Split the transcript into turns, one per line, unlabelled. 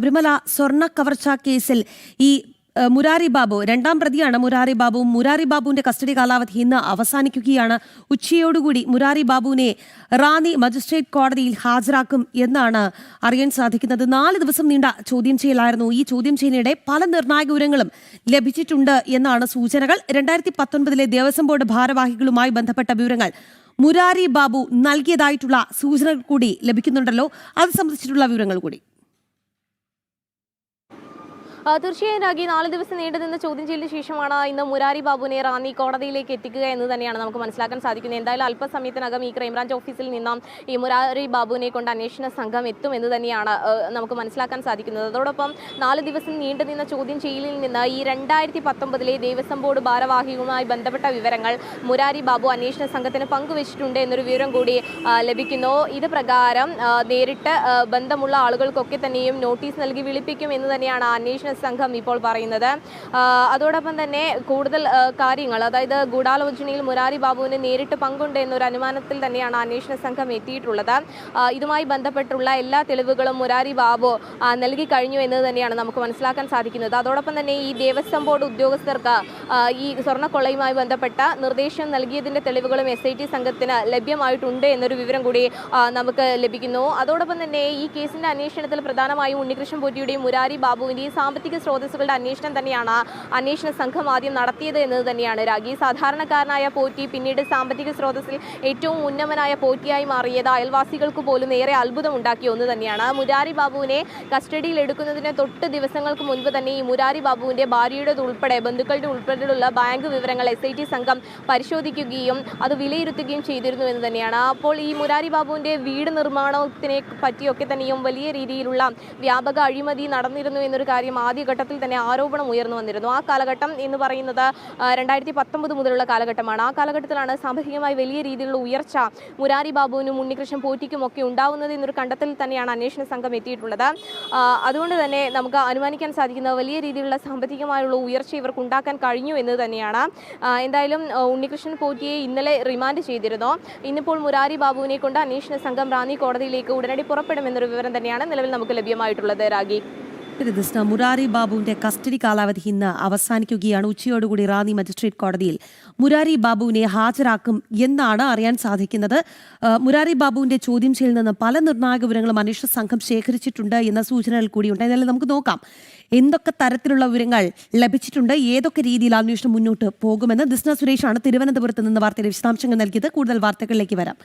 ശബരിമല സ്വർണ കവർച്ച കേസിൽ ഈ മുരാരി ബാബു രണ്ടാം പ്രതിയാണ് മുരാരി ബാബു മുരാരി ബാബുവിന്റെ കസ്റ്റഡി കാലാവധി ഇന്ന് അവസാനിക്കുകയാണ്. ഉച്ചയോടുകൂടി മുരാരി ബാബുവിനെ റാന്നി മജിസ്ട്രേറ്റ് കോടതിയിൽ ഹാജരാക്കും എന്നാണ് അറിയാൻ സാധിക്കുന്നത്. നാല് ദിവസം നീണ്ട ചോദ്യം ചെയ്യലായിരുന്നു. ഈ ചോദ്യം ചെയ്യലിനിടെ പല നിർണായക വിവരങ്ങളും ലഭിച്ചിട്ടുണ്ട് എന്നാണ് സൂചനകൾ. രണ്ടായിരത്തി പത്തൊൻപതിലെ ദേവസ്വം ബോർഡ് ഭാരവാഹികളുമായി ബന്ധപ്പെട്ട വിവരങ്ങൾ മുരാരി ബാബു നൽകിയതായിട്ടുള്ള സൂചനകൾ കൂടി ലഭിക്കുന്നുണ്ടല്ലോ. അത് സംബന്ധിച്ചിട്ടുള്ള വിവരങ്ങൾ കൂടി.
തീർച്ചയായും രാഗി നാല് ദിവസം നീണ്ടു നിന്ന് ചോദ്യം ചെയ്യലിന് ശേഷമാണ് ഇന്ന് മുരാരി ബാബുവിനെ റാന്നി കോടതിയിലേക്ക് എത്തിക്കുക എന്ന് തന്നെയാണ് നമുക്ക് മനസ്സിലാക്കാൻ സാധിക്കുന്നത്. എന്തായാലും അല്പസമയത്തിനകം ഈ ക്രൈംബ്രാഞ്ച് ഓഫീസിൽ നിന്നും ഈ മുരാരി ബാബുവിനെ കൊണ്ട് അന്വേഷണ സംഘം എത്തും എന്ന് തന്നെയാണ് നമുക്ക് മനസ്സിലാക്കാൻ സാധിക്കുന്നത്. അതോടൊപ്പം നാല് ദിവസം നീണ്ടു നിന്ന ചോദ്യം ചെയ്യലിൽ നിന്ന് ഈ രണ്ടായിരത്തി പത്തൊമ്പതിലെ ദേവസ്വം ബോർഡ് ഭാരവാഹികളുമായി ബന്ധപ്പെട്ട വിവരങ്ങൾ മുരാരി ബാബു അന്വേഷണ സംഘത്തിന് പങ്കുവച്ചിട്ടുണ്ട് എന്നൊരു വിവരം കൂടി ലഭിക്കുന്നു. ഇത് പ്രകാരം നേരിട്ട് ബന്ധമുള്ള ആളുകൾക്കൊക്കെ തന്നെയും നോട്ടീസ് നൽകി വിളിപ്പിക്കും എന്ന് തന്നെയാണ് അന്വേഷണ സംഘം ഇപ്പോൾ പറയുന്നത്. അതോടൊപ്പം തന്നെ കൂടുതൽ കാര്യങ്ങൾ അതായത് ഗൂഢാലോചനയിൽ മുരാരി ബാബുവിന് നേരിട്ട് പങ്കുണ്ട് എന്നൊരു അനുമാനത്തിൽ തന്നെയാണ് അന്വേഷണ സംഘം എത്തിയിട്ടുള്ളത്. ഇതുമായി ബന്ധപ്പെട്ടുള്ള എല്ലാ തെളിവുകളും മുരാരി ബാബു നൽകി കഴിഞ്ഞു എന്ന് തന്നെയാണ് നമുക്ക് മനസ്സിലാക്കാൻ സാധിക്കുന്നത്. അതോടൊപ്പം തന്നെ ഈ ദേവസ്വം ബോർഡ് ഉദ്യോഗസ്ഥർക്ക് ഈ സ്വർണക്കൊള്ളയുമായി ബന്ധപ്പെട്ട നിർദ്ദേശം നൽകിയതിന്റെ തെളിവുകളും എസ് ഐ ടി സംഘത്തിന് ലഭ്യമായിട്ടുണ്ട് എന്നൊരു വിവരം കൂടി നമുക്ക് ലഭിക്കുന്നു. അതോടൊപ്പം തന്നെ ഈ കേസിന്റെ അന്വേഷണത്തിൽ പ്രധാനമായും ഉണ്ണികൃഷ്ണൻ പൊറ്റിയുടെയും മുരാരി ബാബുവിന്റെയും സാമ്പത്തിക സ്രോതസ്സുകളുടെ അന്വേഷണം തന്നെയാണ് അന്വേഷണ സംഘം ആദ്യം നടത്തിയത് എന്നത് തന്നെയാണ്. രാഗി സാധാരണക്കാരനായ പോറ്റി പിന്നീട് സാമ്പത്തിക സ്രോതസ്സിൽ ഏറ്റവും ഉന്നമനായ പോറ്റിയായി മാറിയത് അയൽവാസികൾക്ക് പോലും ഏറെ അത്ഭുതം ഉണ്ടാക്കിയ ഒന്ന് തന്നെയാണ്. മുരാരി ബാബുവിനെ കസ്റ്റഡിയിൽ എടുക്കുന്നതിന് തൊട്ട് ദിവസങ്ങൾക്ക് മുൻപ് തന്നെ ഈ മുരാരി ബാബുവിന്റെ ഭാര്യയുടെ ഉൾപ്പെടെ ബന്ധുക്കളുടെ ഉൾപ്പെടെയുള്ള ബാങ്ക് വിവരങ്ങൾ എസ് ഐ ടി സംഘം പരിശോധിക്കുകയും അത് വിലയിരുത്തുകയും ചെയ്തിരുന്നു എന്ന് തന്നെയാണ്. അപ്പോൾ ഈ മുരാരി ബാബുവിന്റെ വീട് നിർമ്മാണത്തിനെ പറ്റിയൊക്കെ തന്നെയും വലിയ രീതിയിലുള്ള വ്യാപക അഴിമതി നടന്നിരുന്നു എന്നൊരു കാര്യം ആദ്യഘട്ടത്തിൽ തന്നെ ആരോപണം ഉയർന്നു വന്നിരുന്നു. ആ കാലഘട്ടം എന്ന് പറയുന്നത് രണ്ടായിരത്തി പത്തൊമ്പത് മുതലുള്ള കാലഘട്ടമാണ്. ആ കാലഘട്ടത്തിലാണ് സാമ്പത്തികമായി വലിയ രീതിയിലുള്ള ഉയർച്ച മുരാരി ബാബുവിനും ഉണ്ണികൃഷ്ണൻ പോറ്റിക്കും ഒക്കെ ഉണ്ടാവുന്നത് എന്നൊരു കണ്ടെത്തൽ തന്നെയാണ് അന്വേഷണ സംഘം എത്തിയിട്ടുള്ളത്. അതുകൊണ്ട് തന്നെ നമുക്ക് അനുമാനിക്കാൻ സാധിക്കുന്ന വലിയ രീതിയിലുള്ള സാമ്പത്തികമായുള്ള ഉയർച്ച ഇവർക്ക് ഉണ്ടാക്കാൻ കഴിഞ്ഞു എന്ന് തന്നെയാണ്. എന്തായാലും ഉണ്ണികൃഷ്ണൻ പോറ്റിയെ ഇന്നലെ റിമാൻഡ് ചെയ്തിരുന്നു. ഇന്നിപ്പോൾ മുരാരി ബാബുവിനെ കൊണ്ട് അന്വേഷണ സംഘം റാന്നി കോടതിയിലേക്ക് ഉടനടി പുറപ്പെടുമെന്നൊരു വിവരം തന്നെയാണ് നിലവിൽ നമുക്ക് ലഭ്യമായിട്ടുള്ളത് രാഗി.
കൃഷ്ണ മുരാരി ബാബുവിന്റെ കസ്റ്റഡി കാലാവധി ഇന്ന് അവസാനിക്കുകയാണ്. ഉച്ചയോടുകൂടി റാന്നി മജിസ്ട്രേറ്റ് കോടതിയിൽ മുരാരി ബാബുവിനെ ഹാജരാക്കും എന്നാണ് അറിയാൻ സാധിക്കുന്നത്. മുരാരി ബാബുവിന്റെ ചോദ്യം ചെയ്യൽ നിന്ന് പല നിർണായക വിവരങ്ങളും അന്വേഷണ സംഘം ശേഖരിച്ചിട്ടുണ്ട് എന്ന സൂചനകൾ ഉണ്ട് എന്നാലും നമുക്ക് നോക്കാം. എന്തൊക്കെ തരത്തിലുള്ള വിവരങ്ങൾ ലഭിച്ചിട്ടുണ്ട്? ഏതൊക്കെ രീതിയിൽ അന്വേഷണം മുന്നോട്ട് പോകുമെന്ന് ദിസ്ന സുരേഷാണ് തിരുവനന്തപുരത്ത് നിന്ന് വാർത്തയുടെ വിശദാംശങ്ങൾ നൽകിയത്. കൂടുതൽ വാർത്തകളിലേക്ക് വരാം.